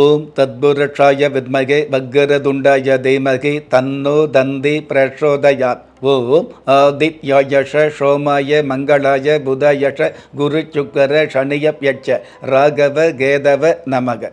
ஓம் தத்புருஷாய வித்மகே வக்கரதுண்டாய தீமகி தன்னோ தந்தி பிரச்சோதயாத் ஓம் ஆதித்யாயஷ சோமாய மங்களாய புதயஷ குரு சுக்கர சனியப்யட்ச ராகவ கேதவ நமக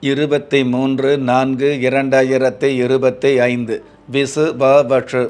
இருபத்தி மூன்று நான்கு இரண்டாயிரத்தி இருபத்தி ஐந்து விசு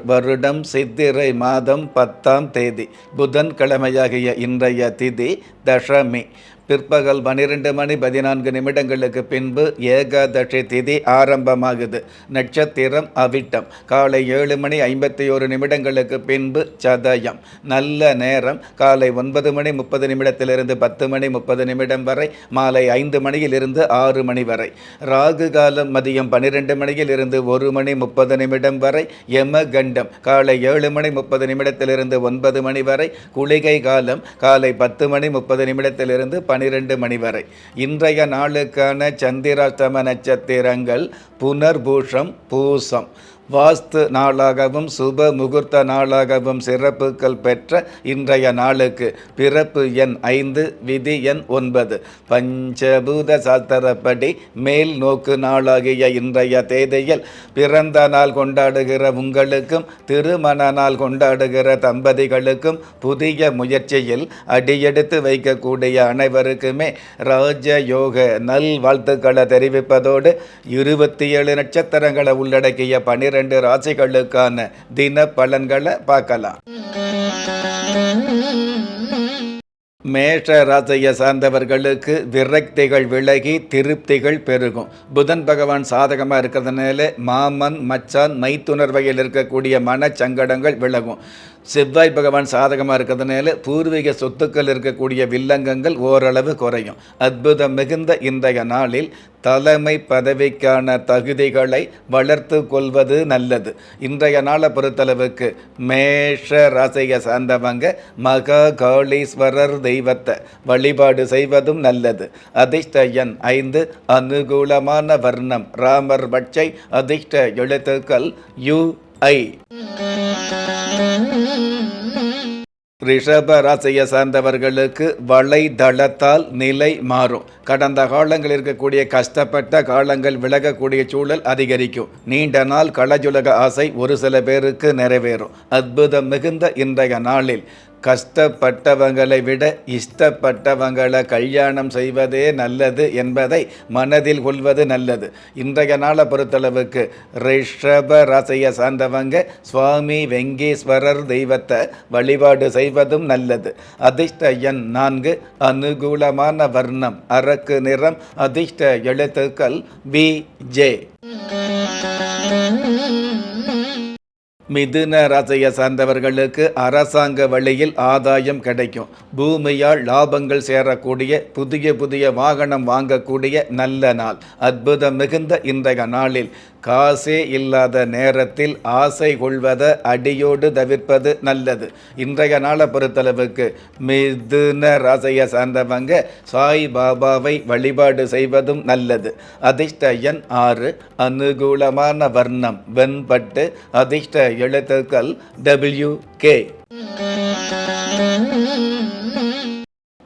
வருடம் சித்திரை மாதம் பத்தாம் தேதி புதன்கிழமையாகிய இன்றைய திதி தசமி. பிற்பகல் பன்னிரெண்டு மணி பதினான்கு நிமிடங்களுக்கு பின்பு ஏகாதசி திதி ஆரம்பமாகுது. நட்சத்திரம் அவிட்டம். காலை ஏழு மணி ஐம்பத்தி ஒரு நிமிடங்களுக்கு பின்பு சதயம். நல்ல நேரம். காலை ஒன்பது மணி முப்பது நிமிடத்திலிருந்து பத்து மணி முப்பது நிமிடம் வரை மாலை ஐந்து மணியிலிருந்து ஆறு மணி வரை. ராகு காலம் மதியம் பன்னிரெண்டு மணியிலிருந்து ஒரு மணி முப்பது நிமிடம் வரை யம கண்டம் காலை ஏழு மணி முப்பது நிமிடத்திலிருந்து ஒன்பது மணி வரை குளிகை காலம். காலை பத்து மணி முப்பது நிமிடத்திலிருந்து பனிரெண்டு மணி வரை. இன்றைய நாளுக்கான சந்திராஷ்டம நட்சத்திரங்கள் புனர்பூஷம் பூசம். வாஸ்து நாளாகவும் சுப முகூர்த்த நாளாகவும் சிறப்புகள் பெற்ற இன்றைய நாளுக்கு பிறப்பு எண் ஐந்து விதி எண் ஒன்பது. பஞ்சபூத சாஸ்திரப்படி மேல் நோக்கு நாளாகிய இன்றைய தேதியில் பிறந்த நாள் கொண்டாடுகிற உங்களுக்கும் திருமண நாள் கொண்டாடுகிற தம்பதிகளுக்கும் புதிய முயற்சியில் அடியெடுத்து வைக்கக்கூடிய அனைவருக்குமே ராஜயோக நல் வாழ்த்துக்களை தெரிவிப்பதோடு இருபத்தி ஏழு நட்சத்திரங்களை உள்ளடக்கிய பனிரெண்டு ராசிகளுக்கான தின பலன்களை பார்க்கலாம். மேஷ ராசியை சார்ந்தவர்களுக்கு விரக்திகள் விலகி திருப்திகள் பெருகும். புதன் பகவான் சாதகமாக இருக்கிறதுனால மாமன் மச்சான் மைத்துணர்வையில் இருக்கக்கூடிய மனச்சங்கடங்கள் விலகும். செவ்வாய் பகவான் சாதகமாக இருக்கிறதுனால பூர்வீக சொத்துக்கள் இருக்கக்கூடிய வில்லங்கங்கள் ஓரளவு குறையும். அற்புதம் மிகுந்த இன்றைய நாளில் தலைமை பதவிக்கான தகுதிகளை வளர்த்து கொள்வது நல்லது. இன்றைய நாளை பொறுத்தளவுக்கு மேஷ ராசியை சார்ந்தவங்க மகா காளீஸ்வரர் தெய்வத்தை வழிபாடு செய்வதும் நல்லது. அதிர்ஷ்ட எண் ஐந்து அனுகூலமான வர்ணம். ராமர் பட்சை அதிர்ஷ்ட எழுத்துக்கள் யு ஐ. ரிஷப ராசியை சார்ந்தவர்களுக்கு வலைதளத்தால் நிலை மாறும். கடந்த காலங்களில் இருக்கக்கூடிய கஷ்டப்பட்ட காலங்கள் விலகக்கூடிய சூழல் அதிகரிக்கும். நீண்ட நாள் களஜுலக ஆசை ஒரு சில பேருக்கு நிறைவேறும். அற்புதம் மிகுந்த இன்றைய நாளில் கஷ்டப்பட்டவங்களை விட இஷ்டப்பட்டவங்களை கல்யாணம் செய்வதே நல்லது என்பதை மனதில் கொள்வது நல்லது. இன்றைய நாளை பொறுத்தளவுக்கு ரிஷப ராசியை சார்ந்தவங்க சுவாமி வெங்கேஸ்வரர் தெய்வத்தை வழிபாடு செய்வதும் நல்லது. அதிர்ஷ்ட எண் நான்கு அனுகூலமான வர்ணம் அரக்கு நிறம் அதிர்ஷ்ட எழுத்துக்கள் வி ஜே. மிதுன ராசியை சார்ந்தவர்களுக்கு அரசாங்க வழியில் ஆதாயம் கிடைக்கும். பூமியால் லாபங்கள் சேரக்கூடிய புதிய புதிய வாகனம் வாங்கக்கூடிய நல்ல நாள். அற்புதம் மிகுந்த இன்றைய நாளில். காசே இல்லாத நேரத்தில் ஆசை கொள்வதை அடியோடு தவிர்ப்பது நல்லது. இன்றைய நாளை பொறுத்தளவுக்கு மிதுன ராசியை சார்ந்தவங்க சாய் பாபாவை வழிபாடு செய்வதும் நல்லது. அதிர்ஷ்ட எண் ஆறு அனுகூலமான வர்ணம் வெண்பட்டு அதிர்ஷ்ட எழுத்துக்கள் டபிள்யூ கே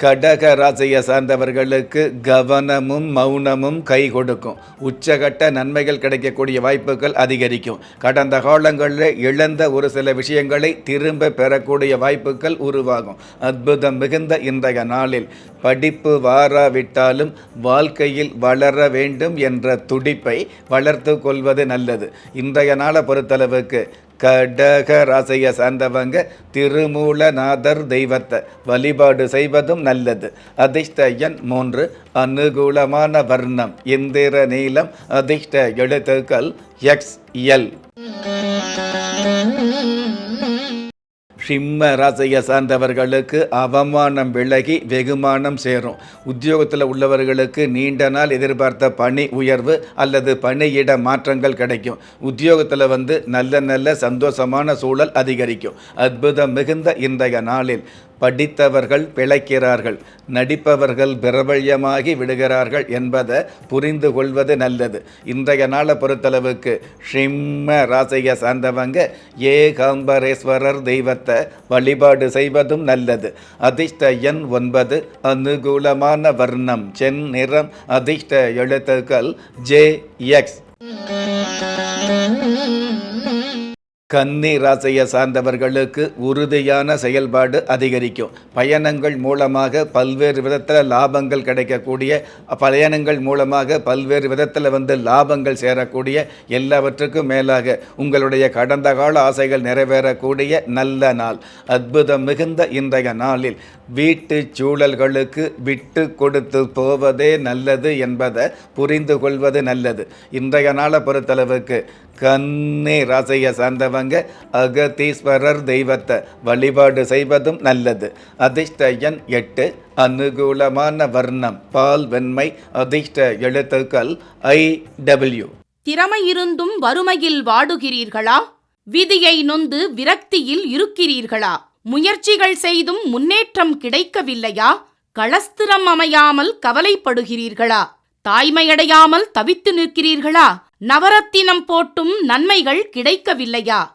கடக ராசியை சார்ந்தவர்களுக்கு கவனமும் மௌனமும் கை கொடுக்கும். உச்சகட்ட நன்மைகள் கிடைக்கக்கூடிய வாய்ப்புகள் அதிகரிக்கும். கடந்த காலங்களில் இழந்த ஒரு சில விஷயங்களை திரும்ப பெறக்கூடிய வாய்ப்புகள் உருவாகும். அற்புதம் மிகுந்த இன்றைய நாளில் படிப்பு வாராவிட்டாலும் வாழ்க்கையில் வளர வேண்டும் என்ற துடிப்பை வளர்த்து கொள்வது நல்லது. இன்றைய நாளை பொறுத்தளவுக்கு கடக ராசியை சார்ந்தவங்க திருமூலநாதர் தெய்வத்தை வழிபாடு செய்வதும் நல்லது. அதிர்ஷ்ட எண் மூன்று அனுகூலமான வர்ணம் இந்திர நீளம் அதிர்ஷ்ட எழுத்துக்கள் எக்ஸ் எல். சிம்ம ராசியை சார்ந்தவர்களுக்கு அவமானம் விலகி வெகுமானம் சேரும். உத்தியோகத்தில் உள்ளவர்களுக்கு நீண்ட நாள் எதிர்பார்த்த பணி உயர்வு அல்லது பணியிட மாற்றங்கள் கிடைக்கும். உத்தியோகத்தில் வந்து நல்ல நல்ல சந்தோஷமான சூழல் அதிகரிக்கும். அற்புதம் மிகுந்த இன்றைய நாளில். படித்தவர்கள் பிழைக்கிறார்கள். நடிப்பவர்கள் பிரபல்யமாகி விடுகிறார்கள் என்பதை புரிந்து கொள்வது நல்லது. இன்றைய நாளை பொறுத்தளவுக்கு ஷிம்ம ராசியை சார்ந்தவங்க ஏகாம்பரேஸ்வரர் தெய்வத்தை வழிபாடு செய்வதும் நல்லது. அதிர்ஷ்ட எண் ஒன்பது அனுகூலமான வர்ணம் சென் நிறம் அதிர்ஷ்ட எழுத்துக்கள் ஜே எக்ஸ். கன்னி ராசியை சார்ந்தவர்களுக்கு உறுதியான செயல்பாடு அதிகரிக்கும். பயணங்கள் மூலமாக பல்வேறு விதத்தில் லாபங்கள் கிடைக்கக்கூடிய பயணங்கள் மூலமாக பல்வேறு விதத்தில் வந்து லாபங்கள் சேரக்கூடிய எல்லாவற்றுக்கும் மேலாக உங்களுடைய கடந்த கால ஆசைகள் நிறைவேறக்கூடிய நல்ல நாள். அற்புதம் மிகுந்த இன்றைய நாளில் வீட்டு சூழல்களுக்கு விட்டு கொடுத்து போவதே நல்லது என்பதை புரிந்து கொள்வது நல்லது. இன்றைய நாளை பொறுத்தளவுக்கு கன்னி ராசியை சார்ந்தவங்க அகதீஸ்வரர் தெய்வத்தை வழிபாடு செய்வதும் நல்லது. அதிர்ஷ்டயன் எட்டு அனுகூலமான வர்ணம் பால் வெண்மை அதிர்ஷ்ட எழுத்துக்கள் ஐ டபிள்யூ. திறமை இருந்தும் வறுமையில் வாடுகிறீர்களா? விதியை நொந்து விரக்தியில் இருக்கிறீர்களா? முயற்சிகள் செய்தும் முன்னேற்றம் கிடைக்கவில்லையா? களஸ்திரம் அமையாமல் கவலைப்படுகிறீர்களா? தாய்மையடையாமல் தவித்து நிற்கிறீர்களா? நவரத்தினம் போட்டும் நன்மைகள் கிடைக்கவில்லையா?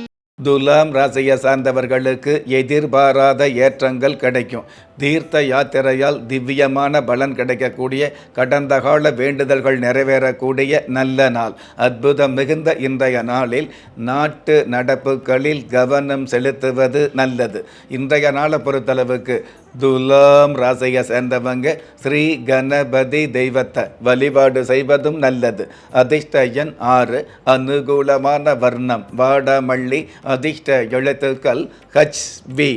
துலாம் ராசியை சார்ந்தவர்களுக்கு எதிர்பாராத ஏற்றங்கள் கிடைக்கும். தீர்த்த யாத்திரையால் திவ்யமான பலன் கிடைக்கக்கூடிய கடந்த கால வேண்டுதல்கள் நிறைவேறக்கூடிய நல்ல நாள். அற்புதம் மிகுந்த இன்றைய நாளில் நாட்டு நடப்புகளில் கவனம் செலுத்துவது நல்லது. இன்றைய நாளை பொறுத்தளவுக்கு துலாம் ராசியை சேர்ந்தவங்க ஸ்ரீ கணபதி தெய்வத்தை வழிபாடு செய்வதும் நல்லது. அதிர்ஷ்ட எண் ஆறு அனுகூலமான வர்ணம் வாடமள்ளி அதிர்ஷ்ட எழுத்துக்கள் ஹச் வி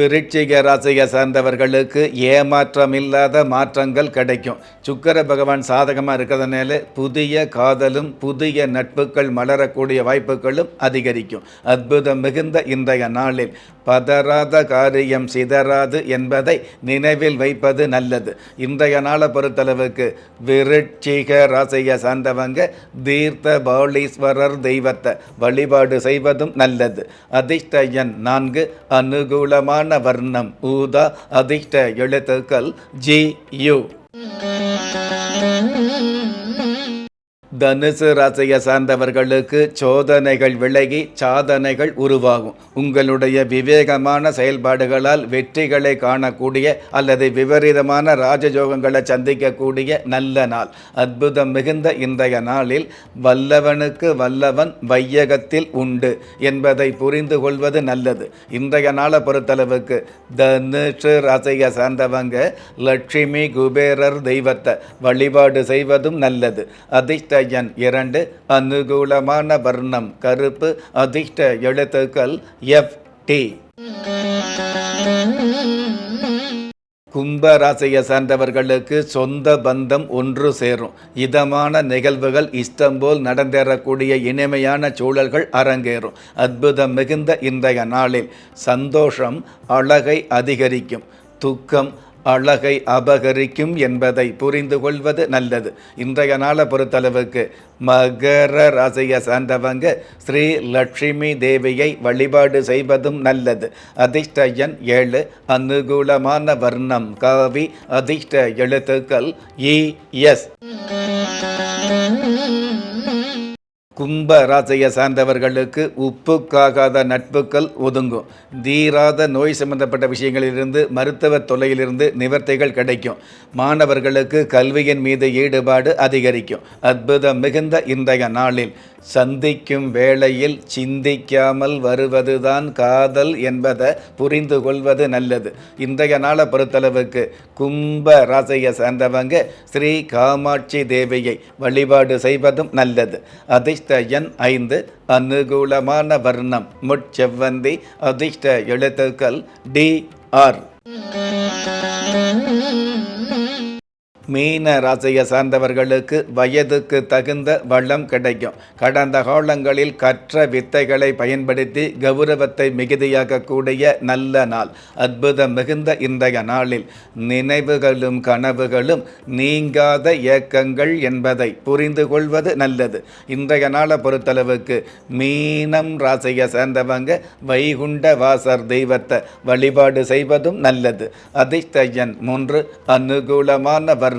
விருட்சிக ராசியை சார்ந்தவர்களுக்கு ஏமாற்றம் இல்லாத மாற்றங்கள் கிடைக்கும். சுக்கர பகவான் சாதகமாக இருக்கிறதுனால புதிய காதலும் புதிய நட்புகள் மலரக்கூடிய வாய்ப்புகளும் அதிகரிக்கும். அற்புதம் மிகுந்த இன்றைய நாளில். பதறாத காரியம் சிதறாது என்பதை நினைவில் வைப்பது நல்லது. இன்றைய நாளை பொறுத்தளவுக்கு விருட்சிக ராசியை சார்ந்தவங்க தீர்த்த பௌலீஸ்வரர் தெய்வத்தை வழிபாடு செய்வதும் நல்லது. அதிர்ஷ்ட எண் நான்கு அனுகூலமான வர்ணம் ஊதா அதிர்ஷ்ட எழுத்துக்கள் ஜி யு. தனுசு ராசியை சார்ந்தவர்களுக்கு சோதனைகள் விலகி சாதனைகள் உருவாகும். உங்களுடைய விவேகமான செயல்பாடுகளால் வெற்றிகளை காணக்கூடிய அல்லது விபரீதமான ராஜயோகங்களை சந்திக்கக்கூடிய நல்ல நாள். அற்புதம் மிகுந்த இன்றைய நாளில் வல்லவனுக்கு வல்லவன் வையகத்தில் உண்டு என்பதை புரிந்து கொள்வது நல்லது. இன்றைய நாளை பொறுத்தளவுக்கு தனுஷு ராசியை சார்ந்தவங்க லட்சுமி குபேரர் தெய்வத்தை வழிபாடு செய்வதும் நல்லது. அதிர்ஷ்ட எண் இரண்டு அனுகூலமான வர்ணம் கருப்பு அதிர்ஷ்ட எழுத்துக்கள் எஃப் டி கும்ப சார்ந்தவர்களுக்கு சொந்த பந்தம் ஒன்று சேரும். இதமான நிகழ்வுகள் இஷ்டம் போல் நடந்தேறக்கூடிய இனிமையான சூழல்கள் அரங்கேறும். அற்புதம் மிகுந்த இன்றைய நாளில் சந்தோஷம் அழகை அதிகரிக்கும். துக்கம் அழகை அபகரிக்கும் என்பதை புரிந்து கொள்வது நல்லது. இன்றைய நாளை பொறுத்தளவுக்கு மகர ராசியை சார்ந்தவங்க ஸ்ரீ லட்சுமி தேவியை வழிபாடு செய்வதும் நல்லது. அதிர்ஷ்ட எண் ஏழு. அனுகூலமான வர்ணம். காவி அதிர்ஷ்ட எழுத்துக்கள் இ எஸ். கும்ப ராசியை சார்ந்தவர்களுக்கு உப்புக்காகாத நட்புகள் ஒதுங்கும். தீராத நோய் சம்பந்தப்பட்ட விஷயங்களிலிருந்து மருத்துவ தொல்லையிலிருந்து நிவர்த்திகள் கிடைக்கும். மாணவர்களுக்கு கல்வியின் மீது ஈடுபாடு அதிகரிக்கும். அற்புதம் மிகுந்த இன்றைய நாளில். சந்திக்கும் வேளையில் சிந்திக்காமல் வருவதுதான் காதல் என்பதை புரிந்து கொள்வது நல்லது. இன்றைய நாளை பொறுத்தளவுக்கு கும்ப ராசியை சார்ந்தவங்க ஸ்ரீ காமாட்சி தேவியை வழிபாடு செய்வதும் நல்லது. அதிர்ஷ்ட எண் ஐந்து அனுகூலமான வர்ணம் முட்செவ்வந்தி அதிர்ஷ்ட எழுத்துக்கள் டி ஆர். மீன ராசியை சார்ந்தவர்களுக்கு வயதுக்கு தகுந்த வளம் கிடைக்கும். கடந்த காலங்களில் கற்ற வித்தைகளை பயன்படுத்தி கௌரவத்தை மிகுதியாக்கக்கூடிய நல்ல நாள். அற்புதம் மிகுந்த இன்றைய நாளில். நினைவுகளும் கனவுகளும் நீங்காத ஏக்கங்கள் என்பதை புரிந்து கொள்வது நல்லது. இன்றைய நாளை பொறுத்தளவுக்கு மீனம் ராசியை சேர்ந்தவங்க வைகுண்ட வாசர் தெய்வத்தை வழிபாடு செய்வதும் நல்லது. அதிர்ஷ்ட மூன்று அனுகூலமான வர்ணம்